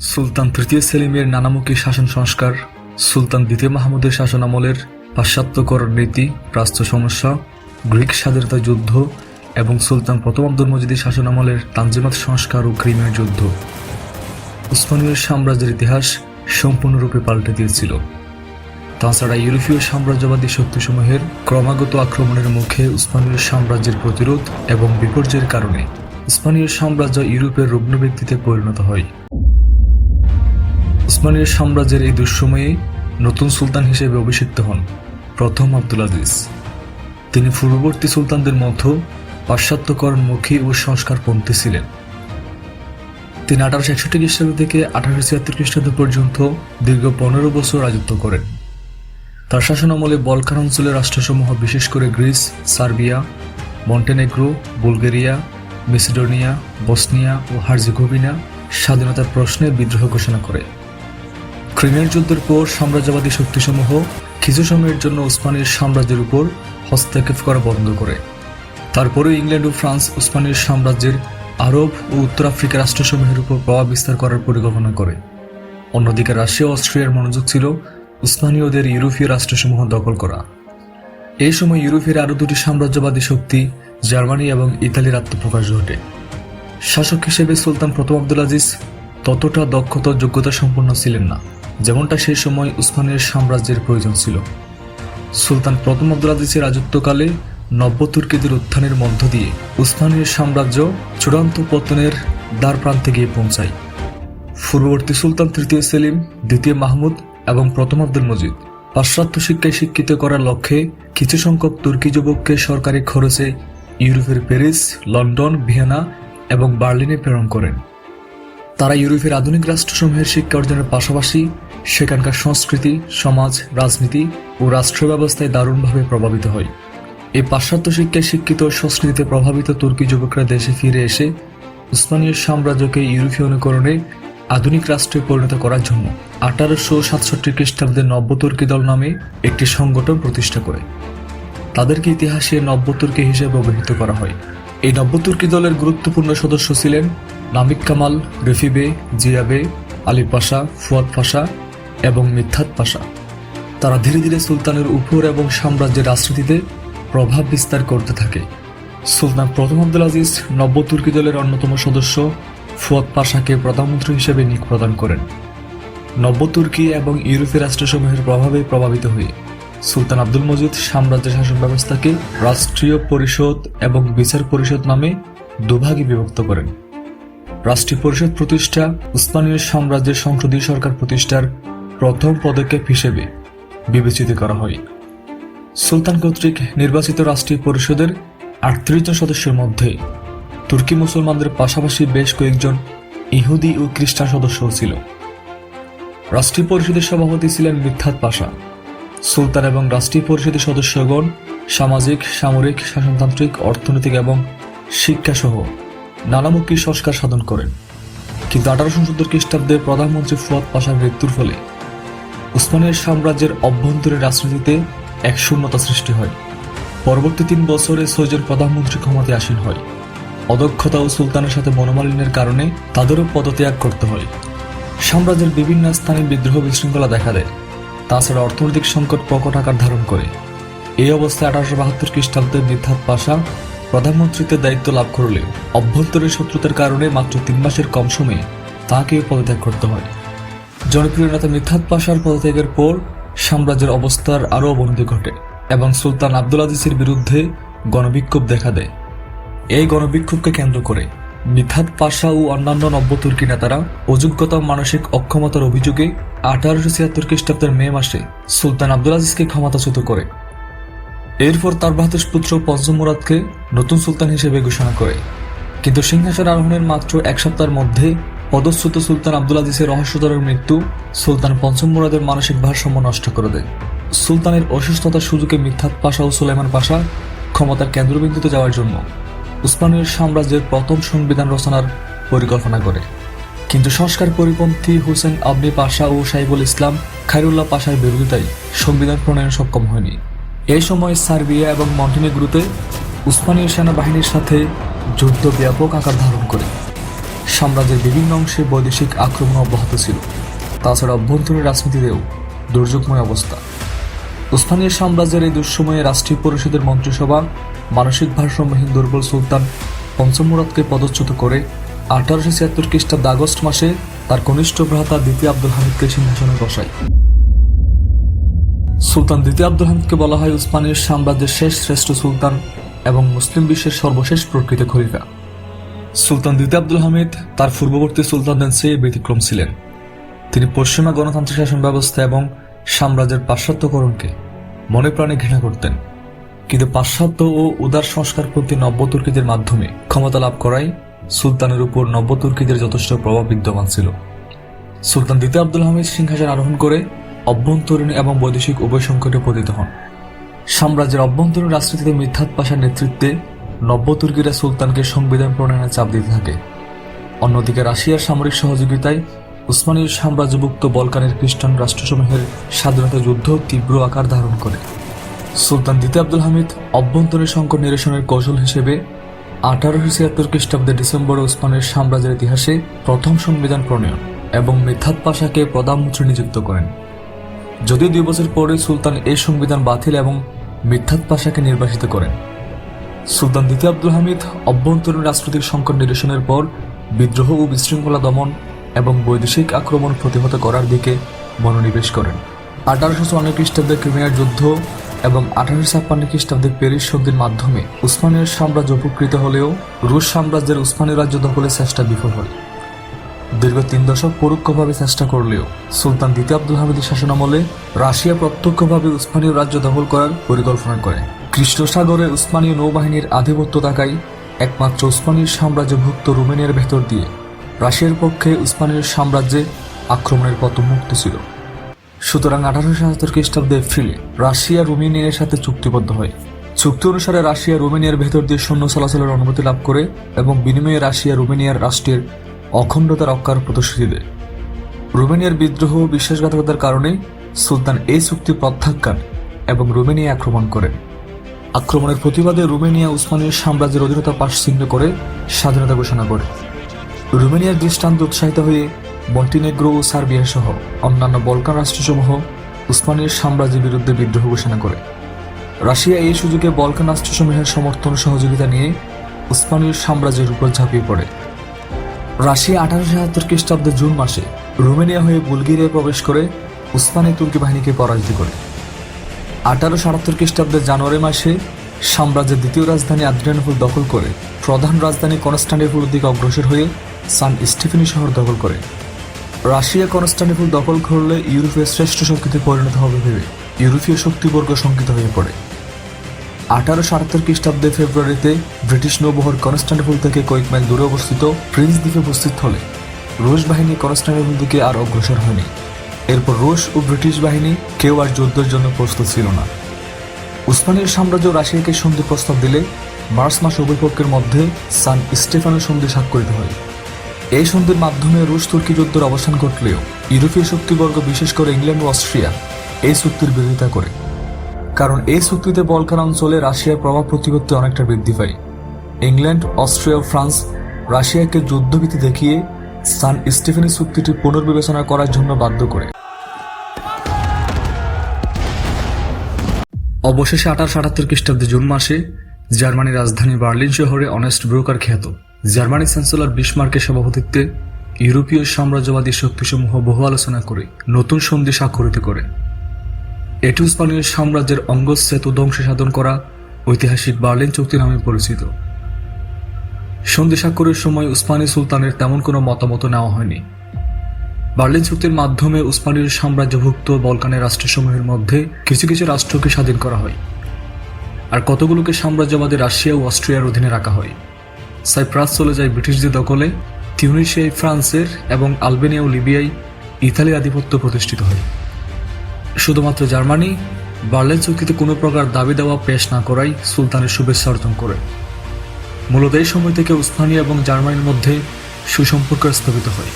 সুলতান তৃতীয় সেলিমের নানামুখী শাসন সংস্কার, সুলতান দ্বিতীয় মাহমুদের শাসনামলের পাশ্চাত্যকরণ নীতি রাষ্ট্র সমস্যা, গ্রিক স্বাধীনতা যুদ্ধ এবং সুলতান প্রথম আব্দুল মজিদের শাসনামলের তানজিমাত সংস্কার ও ক্রিমের যুদ্ধ। উসমানীয় সাম্রাজ্যের ইতিহাস সম্পূর্ণরূপে পাল্টে দিয়েছিল। তাছাড়া ইউরোপীয় সাম্রাজ্যবাদী শক্তিসমূহের ক্রমাগত আক্রমণের মুখে উসমানীয় সাম্রাজ্যের প্রতিরোধ এবং বিপর্যয়ের কারণে উসমানীয় সাম্রাজ্য ইউরোপের রুগ্ন ব্যক্তিতে পরিণত হয়। উসমানীয় সাম্রাজ্যের এই দুঃসময়ে নতুন সুলতান হিসেবে অভিষিক্ত হন প্রথম আব্দুল আজিজ। তিনি পূর্ববর্তী সুলতানদের মধ্যে পাশ্চাত্যকরণমুখী ও সংস্কারপন্থী ছিলেন। তিনি আঠারোশো একষট্টি খ্রিস্টাব্দ থেকে আঠারোশো ছিয়াত্তর খ্রিস্টাব্দ পর্যন্ত দীর্ঘ পনেরো বছর রাজত্ব করেন। তার শাসনামলে বলকান অঞ্চলের রাষ্ট্রসমূহ, বিশেষ করে Greece, Serbia, Montenegro, Bulgaria, Macedonia, Bosnia ও হার্জেগোভিনা স্বাধীনতার প্রশ্নে বিদ্রোহ ঘোষণা করে। ক্রিমিয়ার যুদ্ধের পর সাম্রাজ্যবাদী শক্তিসমূহ কিছু সময়ের জন্য উসমানীর সাম্রাজ্যের উপর হস্তক্ষেপ করা বন্ধ করে। তারপরে ইংল্যান্ড ও ফ্রান্স উসমানীর সাম্রাজ্যের আরব ও উত্তর আফ্রিকা রাষ্ট্রসমূহের উপর প্রভাব বিস্তার করার পরিকল্পনা করে। অন্যদিকে রাশিয়া অস্ট্রিয়ার মনোযোগ ছিল উসমানীয়দের ইউরোপীয় রাষ্ট্রসমূহ দখল করা। এই সময় ইউরোপের আরও দুটি সাম্রাজ্যবাদী শক্তি, জার্মানি এবং ইতালির আত্মপ্রকাশ ঘটে। শাসক হিসেবে সুলতান প্রথম আব্দুল আজিজ ততটা দক্ষতা যোগ্যতা সম্পন্ন ছিলেন না। যেমনটা সেই সময় উসমানের সাম্রাজ্যের প্রয়োজন ছিল। সুলতান প্রথম আব্দুল রাজত্বকালে নব্য তুর্কিদের উত্থানের মধ্য দিয়ে উসমানের সাম্রাজ্য চূড়ান্ত পতনের দ্বার প্রান্তে গিয়ে পৌঁছায়। পূর্ববর্তী সুলতান তৃতীয় সেলিম, দ্বিতীয় মাহমুদ এবং প্রথম আব্দুল মজিদ। পাশ্চাত্য শিক্ষায় শিক্ষিত করার লক্ষ্যে কিছু সংখ্যক তুর্কি যুবককে সরকারি খরচে ইউরোপের প্যারিস, লন্ডন, ভিয়েনা এবং বার্লিনে প্রেরণ করেন। তারা ইউরোপের আধুনিক রাষ্ট্রসমূহের শিক্ষা অর্জনের পাশাপাশি সেখানকার সংস্কৃতি, সমাজ, রাজনীতি ও রাষ্ট্র ব্যবস্থায় দারুণভাবে প্রভাবিত হয়। এই পাশ্চাত্য শিক্ষায় শিক্ষিত সংস্কৃতিতে প্রভাবিত তুর্কি যুবকরা দেশে ফিরে এসে উসমানীয় সাম্রাজ্যকে ইউরোপীয় অনুকরণে আধুনিক রাষ্ট্রে পরিণত করার জন্য আঠারোশো সাতষট্টি খ্রিস্টাব্দে নব্য তুর্কি দল নামে একটি সংগঠন প্রতিষ্ঠা করে। তাদেরকে ইতিহাসে নব্য তুর্কি হিসেবে অভিহিত করা হয়। এই নব্য তুর্কি দলের গুরুত্বপূর্ণ সদস্য ছিলেন নামিক কামাল, রফিবে, জিয়াবে আলী পাশা, ফুয়াদ পাশা এবং মিথ্যাত পাশা। তারা ধীরে ধীরে সুলতানের উপর এবং সাম্রাজ্যের রাজনীতিতে প্রভাব বিস্তার করতে থাকে। সুলতান প্রথম আব্দুল আজিজ নব্য তুর্কি দলের অন্যতম সদস্য, ফুয়াদ পাশাকে প্রধানমন্ত্রী হিসেবে নিয়োগ প্রদান করেন। নব্য তুর্কি এবং ইউরোপীয় রাষ্ট্রসমূহের প্রভাবে প্রভাবিত হয়ে সুলতান আব্দুল মজিদ সাম্রাজ্যের শাসন ব্যবস্থাকে রাষ্ট্রীয় পরিষদ এবং বিচার পরিষদ নামে দুভাগে বিভক্ত করেন। রাষ্ট্রীয় পরিষদ প্রতিষ্ঠা উসমানীয় সাম্রাজ্যের সংসদীয় সরকার প্রতিষ্ঠার প্রথম পদক্ষেপ হিসেবে বিবেচিত করা হয়। সুলতান কর্তৃক নির্বাচিত রাষ্ট্রীয় পরিষদের আটত্রিশ জন সদস্যের মধ্যে তুর্কি মুসলমানদের পাশাপাশি বেশ কয়েকজন ইহুদি ও খ্রিস্টান সদস্যও ছিল। রাষ্ট্রীয় পরিষদের সভাপতি ছিলেন মিথ্যাত পাশা। সুলতান এবং রাষ্ট্রীয় পরিষদের সদস্যগণ সামাজিক, সামরিক, শাসনতান্ত্রিক, অর্থনৈতিক এবং শিক্ষাসহ নানামুখী সংস্কার সাধন করেন। কিন্তু আঠারোশো সত্তর খ্রিস্টাব্দে প্রধানমন্ত্রী ফুয়াদ পাশার মৃত্যুর ফলে উসমানের সাম্রাজ্যের অভ্যন্তরীণ রাজনীতিতে এক শূন্যতা সৃষ্টি হয়। পরবর্তী তিন বছরে ছয়জন প্রধানমন্ত্রী ক্ষমতায় আসীন হয়। অদক্ষতা ও সুলতানের সাথে মনোমালিন্যের কারণে তাদেরও পদত্যাগ করতে হয়। সাম্রাজ্যের বিভিন্ন স্থানে বিদ্রোহ বিশৃঙ্খলা দেখা দেয়। তাছাড়া অর্থনৈতিক সংকট প্রকট আকার ধারণ করে। এই অবস্থায় আঠারোশো বাহাত্তর খ্রিস্টাব্দে মিথ্যাত পাশা প্রধানমন্ত্রীত্বের দায়িত্ব লাভ করলেও অভ্যন্তরীণ শত্রুতার কারণে মাত্র তিন মাসের কম সময়ে তাকে পদত্যাগ করতে হয়। জনপ্রিয় নেতা মিথ্যাত পাশার পদত্যাগের পর সাম্রাজ্যের অবস্থার আরও অবনতি ঘটে এবং সুলতান আব্দুল আজিজের বিরুদ্ধে গণবিক্ষোভ দেখা দেয়। এই গণবিক্ষোভকে কেন্দ্র করে মিথাত পাশা ও অন্যান্য নব্য তুর্কি নেতারা অযোগ্যতা মানসিক অক্ষমতার অভিযোগে আঠারোশো ছিয়াত্তর খ্রিস্টাব্দের মে মাসে সুলতান আব্দুল আজিজকে ক্ষমতাচ্যুত করে। এরপর তার বাহাতুস পুত্র পঞ্চম মুরাদকে নতুন সুলতান হিসেবে ঘোষণা করে। কিন্তু সিংহাসন আরোহণের মাত্র এক সপ্তাহের মধ্যে পদচ্যুত সুলতান আব্দুল আজিজের রহস্যধরের মৃত্যু সুলতান পঞ্চম মুরাদের মানসিক ভারসাম্য নষ্ট করে দেয়। সুলতানের অসুস্থতার সুযোগে মিথ্যাত পাশা ও সুলাইমান পাশা ক্ষমতার কেন্দ্রবিন্দুতে যাওয়ার জন্য উসমানীয় সাম্রাজ্যের প্রথম সংবিধান রচনার পরিকল্পনা করে। কিন্তু সংস্কার পরিপন্থী হুসেন আবনি পাশা ও সাইবুল ইসলাম খাইরুল্লাহ পাশার বিরোধিতায় সংবিধান প্রণয়ন সক্ষম হয়নি। এই সময় সার্বিয়া এবং মন্টিনেগ্রুতে উসমানীয় সেনাবাহিনীর সাথে যুদ্ধ ব্যাপক আকার ধারণ করে। সাম্রাজ্যের বিভিন্ন অংশে বৈদেশিক আক্রমণ অব্যাহত ছিল। তাছাড়া অভ্যন্তরীণ রাজনীতিতেও দুর্যোগময় অবস্থা। উসমানীয় সাম্রাজ্যের এই দুঃসময়ে রাষ্ট্রীয় পরিষদের মন্ত্রিসভা মানসিক ভারসাম্যহীন দুর্বল সুলতান পঞ্চম মুরাদকে পদচ্যুত করে আঠারোশো ছিয়াত্তর খ্রিস্টাব্দ আগস্ট মাসে তার কনিষ্ঠ ভ্রাতা দ্বিতীয় আব্দুল হামিদকে সিংহাসনে বসায়। সুলতান দ্বিতীয় আব্দুল হামিদকে বলা হয় উসমানীয় সাম্রাজ্যের শেষ শ্রেষ্ঠ সুলতান এবং মুসলিম বিশ্বের সর্বশেষ প্রকৃত খলিফা। সুলতান দ্বিতীয় আব্দুল হামিদ তার পূর্ববর্তী সুলতানদের চেয়ে ব্যতিক্রম ছিলেন। তিনি পশ্চিমা গণতান্ত্রিক শাসন ব্যবস্থা এবং সাম্রাজ্যের পাশ্চাত্যকরণকে মনে প্রাণে ঘৃণা করতেন। কিন্তু পাশ্চাত্য ও উদার সংস্কার প্রতি নব্য তুর্কিদের মাধ্যমে ক্ষমতা লাভ করায় সুলতানের উপর নব্য তুর্কিদের যথেষ্ট প্রভাব বিদ্যমান ছিল। সুলতান দ্বিতীয় আব্দুল হামিদ সিংহাসন আরোহণ করে অভ্যন্তরীণ এবং বৈদেশিক উভয় সংকটে পতিত হন। সাম্রাজ্যের অভ্যন্তরীণ রাজনীতিতে মিথ্যাত পাশার নেতৃত্বে নব্য তুর্কিরা সুলতানকে সংবিধান প্রণয়নের চাপ দিতে থাকে। অন্যদিকে রাশিয়ার সামরিক সহযোগিতায় উসমানীয় সাম্রাজ্যভুক্ত বলকানের খ্রিস্টান রাষ্ট্রসমূহের স্বাধীনতা যুদ্ধ তীব্র আকার ধারণ করে। সুলতান দ্বিতীয় আব্দুল হামিদ অভ্যন্তরীণ সংকট নিরসনের কৌশল হিসেবে আঠারোশো ছিয়াত্তর খ্রিস্টাব্দে ডিসেম্বরে উসমানের সাম্রাজ্যের ইতিহাসে প্রথম সংবিধান প্রণয়ন এবং মিথাত পাশাকে প্রধানমন্ত্রী নিযুক্ত করেন। যদিও দুই বছর পরে সুলতান এই সংবিধান বাতিল এবং মিথ্যাত পাশাকে নির্বাসিত করেন। সুলতান দ্বিতীয় আব্দুল হামিদ অভ্যন্তরীণ রাজনৈতিক সংকট নিরসনের পর বিদ্রোহ ও বিশৃঙ্খলা দমন এবং বৈদেশিক আক্রমণ প্রতিহত করার দিকে মনোনিবেশ করেন। আঠারোশো চুয়ান্ন খ্রিস্টাব্দে ক্রিমিয়ার যুদ্ধ এবং আঠারোশো ছাপ্পান্ন খ্রিস্টাব্দে প্যারিস সন্ধির মাধ্যমে উসমানীয় সাম্রাজ্য উপকৃত হলেও রুশ সাম্রাজ্যের উসমানীয় রাজ্য দখলের চেষ্টা বিফল হয়। দীর্ঘ তিন দশক পরোক্ষভাবে চেষ্টা করলেও সুলতান দ্বিতীয় আব্দুল হামিদের শাসনামলে রাশিয়া প্রত্যক্ষভাবে উসমানীয় রাজ্য দখল করার পরিকল্পনা করে। কৃষ্ণসাগরে উসমানীয় নৌবাহিনীর আধিপত্য থাকায় একমাত্র উসমানীয় সাম্রাজ্যভুক্ত রোমেনিয়ার ভেতর দিয়ে রাশিয়ার পক্ষে উসমানীয় সাম্রাজ্যে আক্রমণের পথ মুক্ত ছিল। সুতরাং আঠারোশো সাতাত্তর খ্রিস্টাব্দে এপ্রিলে রাশিয়া রোমেনিয়ার সাথে চুক্তিবদ্ধ হয়। চুক্তি অনুসারে রাশিয়া রোমেনিয়ার ভেতর দিয়ে সৈন্য চলাচলের অনুমতি লাভ করে এবং বিনিময়ে রাশিয়া রোমেনিয়ার রাষ্ট্রের অখণ্ডতা রক্ষার প্রতিশ্রুতি দেয় রোমেনিয়ার বিদ্রোহ ও বিশ্বাসঘাতকতার কারণে সুলতান এই চুক্তি প্রত্যাখ্যান এবং রোমেনিয়া আক্রমণ করেন। আক্রমণের প্রতিবাদে রোমেনিয়া উসমানীয় সাম্রাজ্যের অধীনতা পাশ ছিন্ন করে স্বাধীনতা ঘোষণা করে। রোমেনিয়ার দৃষ্টান্ত উৎসাহিত হয়ে মন্টিনেগ্রো ও সার্বিয়া সহ অন্যান্য বলকান রাষ্ট্রসমূহ উসমানীয় সাম্রাজ্যের বিরুদ্ধে বিদ্রোহ ঘোষণা করে। রাশিয়া এই সুযোগে বলকান রাষ্ট্রসমূহের সমর্থন সহযোগিতা নিয়ে উসমানীয় সাম্রাজ্যের উপর ঝাঁপিয়ে পড়ে। রাশিয়া আঠারোশো সাতাত্তর খ্রিস্টাব্দে জুন মাসে রোমেনিয়া হয়ে বুলগেরিয়ায় প্রবেশ করে উসমানি তুর্কি বাহিনীকে পরাজিত করে। আঠারোশো আটাত্তর খ্রিস্টাব্দে জানুয়ারি মাসে সাম্রাজ্যের দ্বিতীয় রাজধানী আদ্রিয়ানোপল দখল করে প্রধান রাজধানী কনস্টান্টিনোপলের দিকে অগ্রসর হয়ে সান স্টিফেনি শহর দখল করে। রাশিয়া কনস্টান্টিনোপল দখল করলে ইউরোপের শ্রেষ্ঠ শক্তিতে পরিণত হবে ভেবে ইউরোপীয় শক্তিবর্গ শঙ্কিত হয়ে পড়ে। আঠারোশো আটাত্তর খ্রিস্টাব্দে ফেব্রুয়ারিতে ব্রিটিশ নৌবহর কনস্টান্টিনোপল থেকে কয়েক মাইল দূরে অবস্থিত প্রিন্স দ্বীপে উপস্থিত হলে রুশ বাহিনী কনস্টান্টিনোপল দিকে আর অগ্রসর হয়নি। এরপর রুশ ও ব্রিটিশ বাহিনী কেউ আর যুদ্ধের জন্য প্রস্তুত ছিল না। উসমানীয় সাম্রাজ্য রাশিয়াকে সন্ধি প্রস্তাব দিলে মার্চ মাস উভয় পক্ষের মধ্যে সান স্টেফানো সন্ধি স্বাক্ষরিত হয়। এই সন্ধির মাধ্যমে রুশ তুর্কি যুদ্ধের অবসান ঘটলেও ইউরোপীয় শক্তিবর্গ, বিশেষ করে ইংল্যান্ড ও অস্ট্রিয়া, এই চুক্তির বিরোধিতা করে। কারণ এই চুক্তিতে বলকান অঞ্চলে রাশিয়ার প্রভাব প্রতিপত্তি অনেকটা বৃদ্ধি পায়। ইংল্যান্ড, অস্ট্রিয়া, ফ্রান্স রাশিয়াকে যুদ্ধভীতি দেখিয়ে সান স্টিফেনি চুক্তিটি পুনর্বিবেচনা করার জন্য বাধ্য করে। অবশেষে আঠারোশো আটাত্তর খ্রিস্টাব্দে জুন মাসে জার্মানির রাজধানী বার্লিন শহরে অনেস্ট ব্রোকার খ্যাত। জার্মানি চ্যান্সেলর বিসমার্কের সভাপতিত্বে ইউরোপীয় সাম্রাজ্যবাদী শক্তিসমূহ বহু আলোচনা করে, নতুন সন্ধি স্বাক্ষরিত করে। এটি উসমানীয় সাম্রাজ্যের অঙ্গচ্ছেদ ও ধ্বংস সাধন করা ঐতিহাসিক বার্লিন চুক্তি নামে পরিচিত। সন্ধি স্বাক্ষরের সময় উসমানী সুলতানের তেমন কোনো মতামত নেওয়া হয়নি। বার্লিন চুক্তির মাধ্যমে উসমানীয় সাম্রাজ্যভুক্ত বলকানের রাষ্ট্রসমূহের মধ্যে কিছু কিছু রাষ্ট্রকে স্বাধীন করা হয় আর কতগুলোকে সাম্রাজ্যবাদী রাশিয়া ও অস্ট্রিয়ার অধীনে রাখা হয়। সাইপ্রাস চলে যায় ব্রিটিশদের দখলে তিউনিশিয়ায় ফ্রান্সের এবং আলবেনিয়া ও লিবিয়ায় ইতালির আধিপত্য প্রতিষ্ঠিত হয়। শুধুমাত্র জার্মানি, বার্লিন চুক্তিতে কোনো প্রকার দাবি দেওয়া পেশ না করাই সুলতানের শুভেচ্ছা অর্জন করে। মূলত এই সময় থেকে উসমানিয়া এবং জার্মানির মধ্যে সুসম্পর্ক স্থাপিত হয়।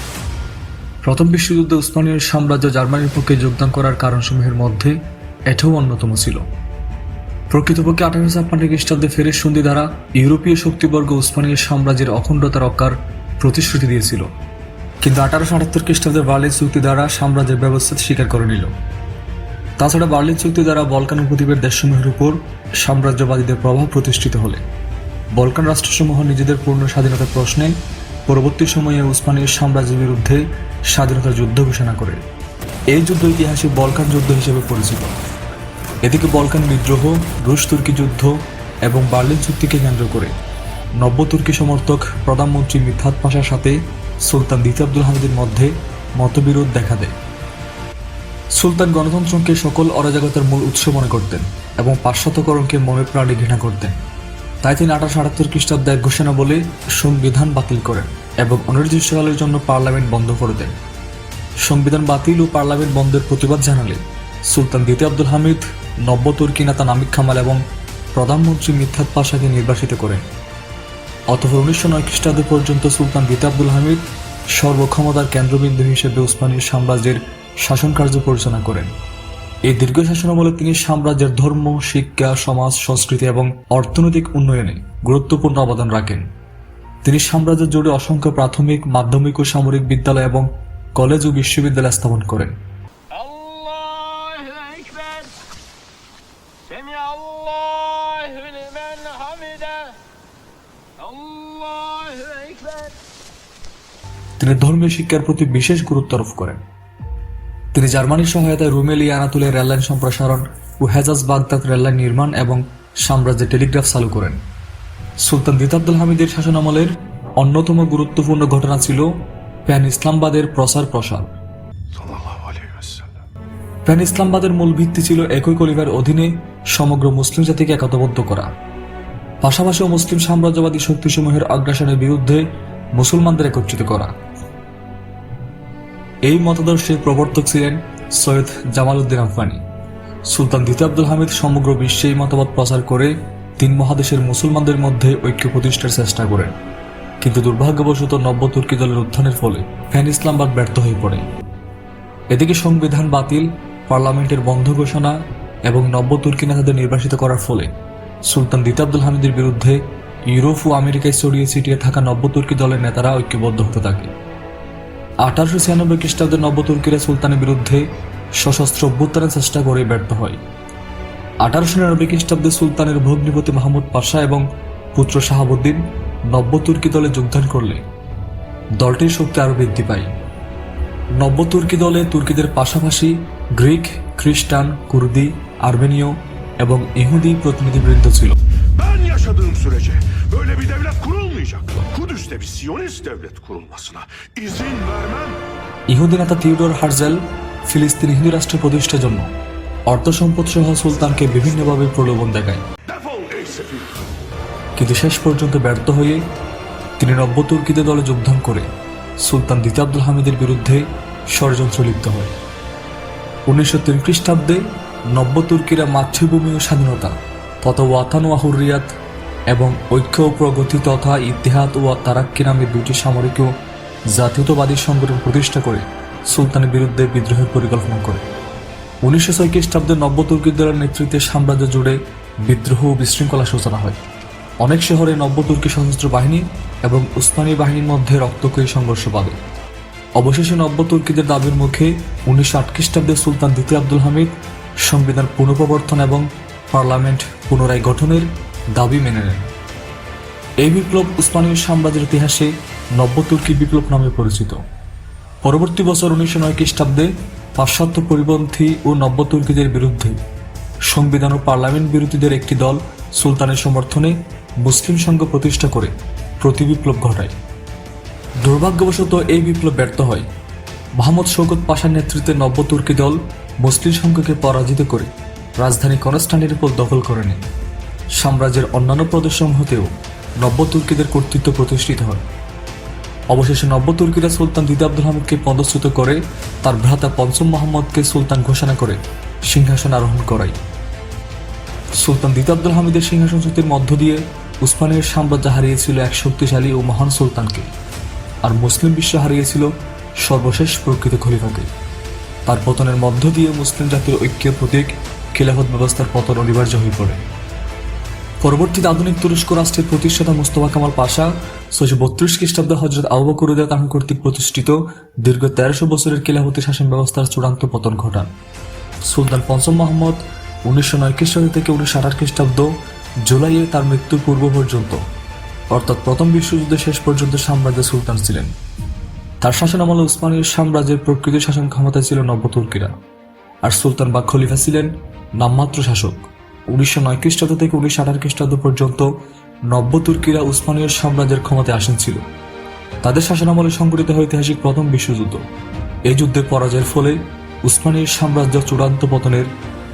প্রথম বিশ্বযুদ্ধে উসমানীয় সাম্রাজ্য জার্মানির পক্ষে যোগদান করার কারণসমূহের মধ্যে এটাও অন্যতম ছিল। প্রকৃতপক্ষে আঠারোশো ছাপ্পান্ন খ্রিস্টাব্দে ফেরের সন্ধি দ্বারা ইউরোপীয় শক্তিবর্গ উসমানীয় সাম্রাজ্যের অখণ্ডতা রক্ষার প্রতিশ্রুতি দিয়েছিল। কিন্তু আঠারোশো আটাত্তর খ্রিস্টাব্দে বার্লিন চুক্তি দ্বারা সাম্রাজ্যের ব্যবস্থা স্বীকার করে নিল। তাছাড়া বার্লিন চুক্তি দ্বারা বলকান উপদ্বীপের দেশসমূহের উপর সাম্রাজ্যবাদীদের প্রভাব প্রতিষ্ঠিত হলে। বলকান রাষ্ট্রসমূহ নিজেদের পূর্ণ স্বাধীনতার প্রশ্নে পরবর্তী সময়ে উসমানীয় সাম্রাজ্যের বিরুদ্ধে স্বাধীনতার যুদ্ধ ঘোষণা করে। এই যুদ্ধ ইতিহাসে বলকান যুদ্ধ হিসেবে পরিচিত। এদিকে বলকান বিদ্রোহ রুশ তুর্কি যুদ্ধ এবং বার্লিন চুক্তিকে কেন্দ্র করে নব্য তুর্কি সমর্থক প্রধানমন্ত্রী মিথাত পাশার সাথে সুলতান দ্বিতীয় আব্দুল হামিদের মধ্যে মতবিরোধ দেখা দেয়। সুলতান গণতন্ত্রকে সকল অরাজকতার মূল উৎস মনে করতেন এবং পাশ্চাত্যকরণকে মনে প্রাণে ঘৃণা করতেন। তাই তিনি আঠারোশো আটাত্তর খ্রিস্টাব্দে এক ঘোষণা বলে সংবিধান বাতিল করেন এবং অনির্দিষ্টকালের জন্য পার্লামেন্ট বন্ধ করে দেন। সংবিধান বাতিল ও পার্লামেন্ট বন্ধের প্রতিবাদ জানালে সুলতান দ্বিতীয় আব্দুল হামিদ, নব্য তুর্কি নেতা নামিক খামাল এবং প্রধানমন্ত্রী মিথ্যাত পাশাকে নির্বাসিত করেন। অতঃপর উনিশশো নয় খ্রিস্টাব্দ পর্যন্ত সুলতান দ্বিতীয় আব্দুল হামিদ সর্বক্ষমতার কেন্দ্রবিন্দু হিসেবে উসমানীয় সাম্রাজ্যের শাসনকার্য পরিচালনা করেন। এই দীর্ঘ শাসনামলে তিনি সাম্রাজ্যের ধর্ম শিক্ষা সমাজ সংস্কৃতি এবং অর্থনৈতিক উন্নয়নে গুরুত্বপূর্ণ অবদান রাখেন। তিনি সাম্রাজ্যের জুড়ে অসংখ্য প্রাথমিক মাধ্যমিক ও সামরিক বিদ্যালয় এবং কলেজ ও বিশ্ববিদ্যালয় স্থাপন করেন। তিনি ধর্মীয় শিক্ষার প্রতি বিশেষ গুরুত্ব আরোপ করেন। তিনি জার্মানির সহায়তায় রুমেলিয়া আনাতুলের রেললাইন সম্প্রসারণ ও হেজাজ বাগদাদ রেললাইন নির্মাণ এবং সাম্রাজ্যে টেলিগ্রাফ চালু করেন। সুলতান দিত আব্দুল হামিদের শাসনামলের অন্যতম গুরুত্বপূর্ণ ঘটনা ছিল প্যান ইসলামবাদের প্রসার প্রসার. প্যান ইসলামবাদের মূল ভিত্তি ছিল একই কলিবার অধীনে সমগ্র মুসলিম জাতিকে একতাবদ্ধ করা। পাশাপাশি মুসলিম সাম্রাজ্যবাদী শক্তিসমূহের আগ্রাসনের বিরুদ্ধে মুসলমানদের একত্রিত করা। এই মতাদর্শের প্রবর্তক ছিলেন সৈয়দ জামাল উদ্দিন আফগানি। সুলতান দ্বিতীয় আব্দুল হামিদ সমগ্র বিশ্বে এই মতবাদ প্রচার করে তিন মহাদেশের মুসলমানদের মধ্যে ঐক্য প্রতিষ্ঠার চেষ্টা করেন। কিন্তু দুর্ভাগ্যবশত নব্য তুর্কি দলের উত্থানের ফলে ফ্যান ইসলামবাদ ব্যর্থ হয়ে পড়ে। এদিকে সংবিধান বাতিল, পার্লামেন্টের বন্ধ ঘোষণা এবং নব্য তুর্কি নেতাদের নির্বাসিত করার ফলে সুলতান দিত আব্দুল হামিদের বিরুদ্ধে ইউরোপ ও আমেরিকায় ছড়িয়ে ছিটিয়ে থাকা নব্য তুর্কি দলের নেতারা ঐক্যবদ্ধ হতে থাকে। আঠারোশো ছিয়ানব্বই খ্রিস্টাব্দে নব্য তুর্কিরা সুলতানের বিরুদ্ধে সশস্ত্র অভ্যুত্থানের চেষ্টা করে ব্যর্থ হয়। আঠারোশো নিরানব্বই খ্রিস্টাব্দে সুলতানের ভগ্নিপতি মাহমুদ পাশা এবং পুত্র শাহাবুদ্দিন নব্য তুর্কি দলে যোগদান করলে দলটির শক্তি আরও বৃদ্ধি পায়। নব্য তুর্কি দলে তুর্কিদের পাশাপাশি গ্রিক, খ্রিস্টান, কুর্দি, আর্মেনীয় এবং ইহুদি প্রতিনিধিবৃন্দ ছিল। Böyle bir devlet kurulmayacak. Kudüs'te bir Siyonist devlet kurulmasına izin vermem. ইহুদি নেতা থিওডোর হার্জেল ফিলিস্তিন হিন্দু রাষ্ট্র প্রতিষ্ঠার জন্য অর্থ সম্পদ সহ সুলতানকে বিভিন্নভাবে প্রলোভন দেখায়. কিন্তু শেষ পর্যন্ত ব্যর্থ হয়ে তিনি নব্য তুর্কিদের দলে যোগদান করে সুলতান দ্বিতীয় আব্দুল হামিদের বিরুদ্ধে ষড়যন্ত্র লিপ্ত হয় উনিশশো তিন খ্রিস্টাব্দে নব্য তুর্কিরা মাতৃভূমি ও স্বাধীনতা তথা ওয়াতান ও হুরিয়াত এবং ঐক্য প্রগতি তথা ইতিহাদ ও তারাক্কি নামে দুটি সামরিক ও জাতীয়তাবাদী সংগঠন প্রতিষ্ঠা করে সুলতানের বিরুদ্ধে বিদ্রোহের পরিকল্পনা করে। উনিশশো ছয় খ্রিস্টাব্দে নব্য তুর্কি দলের নেতৃত্বে সাম্রাজ্য জুড়ে বিদ্রোহ ও বিশৃঙ্খলা সূচনা হয়। অনেক শহরে নব্য তুর্কি সশস্ত্র বাহিনী এবং উসমানী বাহিনীর মধ্যে রক্তক্ষয়ী সংঘর্ষ বাঁধে। অবশেষে নব্য তুর্কিদের দাবির মুখে উনিশশো আট খ্রিস্টাব্দে সুলতান দ্বিতীয় আব্দুল হামিদ সংবিধান পুনঃপ্রবর্তন এবং পার্লামেন্ট পুনরায় গঠনের দাবি মেনে নেন। এই বিপ্লব উসমানীয় সাম্রাজ্যের ইতিহাসে নব্য তুর্কি বিপ্লব নামে পরিচিত। পরবর্তী বছর উনিশশো নয় খ্রিস্টাব্দে পাশ্চাত্য পরিপন্থী ও নব্য তুর্কিদের বিরুদ্ধে সংবিধান ও পার্লামেন্ট বিরোধীদের একটি দল সুলতানের সমর্থনে মুসলিম সংঘ প্রতিষ্ঠা করে প্রতিবিপ্লব ঘটায়। দুর্ভাগ্যবশত এই বিপ্লব ব্যর্থ হয়। মোহাম্মদ শৌকত পাশার নেতৃত্বে নব্য তুর্কি দল মুসলিম সংঘকে পরাজিত করে রাজধানী কনস্টান্টিনোপল দখল করে নেয়। সাম্রাজ্যের অন্যান্য প্রদেশসমূহতেও নব্য তুর্কিদের কর্তৃত্ব প্রতিষ্ঠিত হয়। অবশেষে নব্য তুর্কিরা সুলতান দিদা আব্দুল হামিদকে পদচ্যুত করে তার ভ্রাতা পঞ্চম মোহাম্মদকে সুলতান ঘোষণা করে সিংহাসন আরোহণ করায়। সুলতান দিদা আব্দুল হামিদের সিংহাসনচ্যুতির মধ্য দিয়ে উসমানের সাম্রাজ্য হারিয়েছিল এক শক্তিশালী ও মহান সুলতানকে। আর মুসলিম বিশ্ব হারিয়েছিল সর্বশেষ প্রকৃত খলিফাকে। তার পতনের মধ্য দিয়ে মুসলিম জাতির ঐক্যের প্রতীক খিলাফত ব্যবস্থার পতন অনিবার্য হয়ে পড়ে। পরবর্তীতে আধুনিক তুরস্ক রাষ্ট্রের প্রতিষ্ঠাতা মুস্তফা কামাল পাশা ছয়শো বত্রিশ খ্রিস্টাব্দে হজরত আবু বকর উদয় কর্তৃক প্রতিষ্ঠিত দীর্ঘ তেরোশো বছরের কিলাহতি শাসন ব্যবস্থার চূড়ান্ত পতন ঘটান। সুলতান পঞ্চম মোহাম্মদ উনিশশো নয় খ্রিস্টাব্দ থেকে উনিশশো আঠাশ খ্রিস্টাব্দ জুলাইয়ে তার মৃত্যুর পূর্ব পর্যন্ত। অর্থাৎ প্রথম বিশ্বযুদ্ধের শেষ পর্যন্ত সাম্রাজ্যের সুলতান ছিলেন। তার শাসনামলে উসমানীয় সাম্রাজ্যের প্রকৃত শাসন ক্ষমতায় ছিল নব্য তুর্কিরা আর সুলতান বা খলিফা ছিলেন নামমাত্র শাসক। উনিশশো নয় খ্রিস্টাব্দ থেকে উনিশশো আঠারো খ্রিস্টাব্দ পর্যন্ত নব্য তুর্কিরা উসমানীয় সাম্রাজ্যের ক্ষমতায় আসেন ছিল। তাদের শাসনামলে সংঘটিত হয় ঐতিহাসিক প্রথম বিশ্বযুদ্ধ। এই যুদ্ধে পরাজয়ের ফলে উসমানীয় সাম্রাজ্য চূড়ান্ত পতনের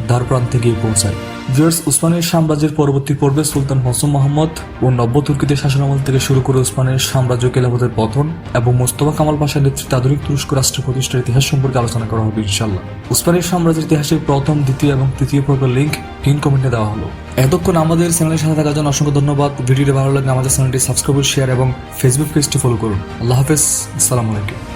দ্বার প্রান্তে গিয়ে পৌঁছায়। ভিউয়ার্স উসমানীয় সাম্রাজ্যের পরবর্তী পর্বে সুলতান হসম মোহাম্মদ ও নব্য তুর্কিদের শাসনামল থেকে শুরু করে উসমানের সাম্রাজ্য কেলাফতের পতন এবং মোস্তফা কামাল পাশার নেতৃত্বে আধুনিক তুরস্ক রাষ্ট্র প্রতিষ্ঠার ইতিহাস সম্পর্কে আলোচনা করা হবে ইনশাল্লাহ উসমানীয় সাম্রাজ্যের ইতিহাসের প্রথম, দ্বিতীয় এবং তৃতীয় পর্বের লিঙ্ক পিন কমেন্টে দেওয়া হলো। এতক্ষণ আমাদের চ্যানেলের সাথে থাকার জন্য অসংখ্য ধন্যবাদ। ভিডিওটি ভালো লাগলে আমাদের চ্যানেলটি সাবস্ক্রাইব, শেয়ার এবং ফেসবুক পেজটি ফলো করুন। আল্লাহ হাফেজ। আসসালামু আলাইকুম।